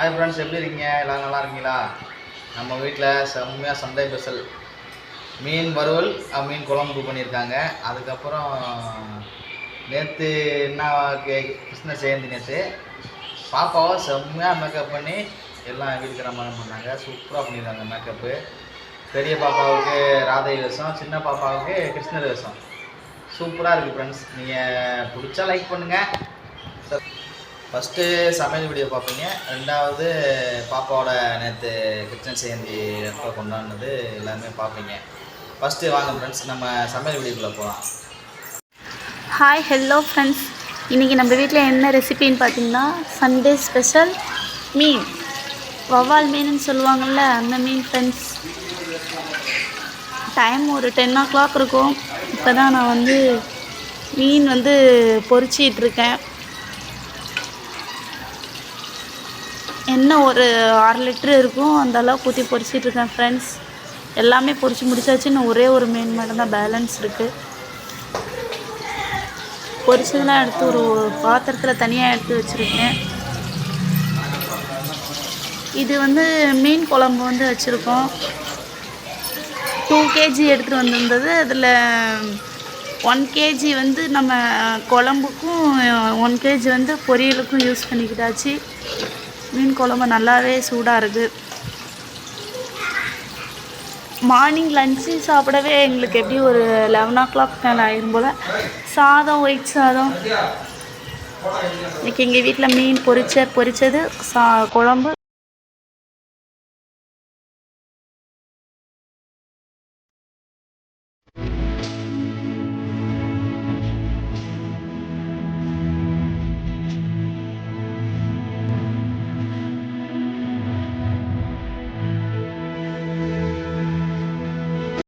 Hi friends எப்படி இருக்கீங்க? எல்லோரும் நல்லா இருக்கீங்களா? நம்ம வீட்டில் செம்மையாக சண்டை ஸ்பெஷல் மீன் வறுவல் மீன் குழம்பு பண்ணியிருக்காங்க. அதுக்கப்புறம் நேற்று என்ன கே கிருஷ்ண ஜெயந்தி நேற்று பாப்பாவை செம்மையாக மேக்கப் பண்ணி எல்லாம் வீட்டுக்கிற மாதிரி பண்ணாங்க? சூப்பராக பண்ணியிருக்காங்க மேக்கப்பு பெரிய பாப்பாவுக்கு ராதை வேஷம் சின்ன பாப்பாவுக்கு கிருஷ்ணர் வேஷம். சூப்பராக இருக்குது ஃப்ரெண்ட்ஸ் நீங்கள் பிடிச்சா லைக் பண்ணுங்கள் ஃபஸ்ட்டு சமையல் வீடியோ பார்ப்பீங்க. ரெண்டாவது பாப்பாவோட நேற்று கிச்சன் ஜெயந்தி எப்போ கொண்டாடினது எல்லாமே பார்ப்பீங்க. ஃபஸ்ட்டு வாங்க ஃப்ரெண்ட்ஸ் நம்ம சமையல் வீடியோக்குள்ளே போகலாம் ஹாய் ஹலோ ஃப்ரெண்ட்ஸ் இன்றைக்கி நம்ம வீட்டில் என்ன ரெசிபின்னு பார்த்தீங்கன்னா சண்டே ஸ்பெஷல் மீன் வவ்வால் மீனுன்னு சொல்லுவாங்கள்ல அந்த மீன் ஃப்ரெண்ட்ஸ் டைம் ஒரு டென் ஓ கிளாக் இருக்கும். இப்போ தான் நான் வந்து மீன் வந்து பொறிச்சிட்ருக்கேன் என்ன ஒரு அரை லிட்ரு இருக்கும்? அந்த ஊற்றி பொரிச்சிட்டு இருக்கேன் ஃப்ரெண்ட்ஸ் எல்லாமே பொறிச்சு முடிச்சாச்சு இன்னும் ஒரே ஒரு மீன் மட்டும்தான் பேலன்ஸ் இருக்குது பொறிச்சதெல்லாம் எடுத்து ஒரு பாத்திரத்தில் தனியாக எடுத்து வச்சுருக்கேன். இது வந்து மீன் குழம்பு வந்து வச்சுருக்கோம். டூ கேஜி எடுத்துகிட்டு வந்திருந்தது. அதில் ஒன் கேஜி வந்து நம்ம குழம்புக்கும் ஒன் கேஜி வந்து பொரியலுக்கும் யூஸ் பண்ணிக்கிட்டாச்சு. மீன் குழம்பு நல்லாவே சூடாக இருக்குது மார்னிங் லஞ்சு சாப்பிடவே எங்களுக்கு எப்படி ஒரு லெவன் ஓ கிளாக் மேலே ஆயிரும் போல். சாதம் ஒயிட் சாதம். இன்றைக்கி எங்கள் வீட்டில் மீன் பொரிச்ச பொரித்தது சா குழம்பு.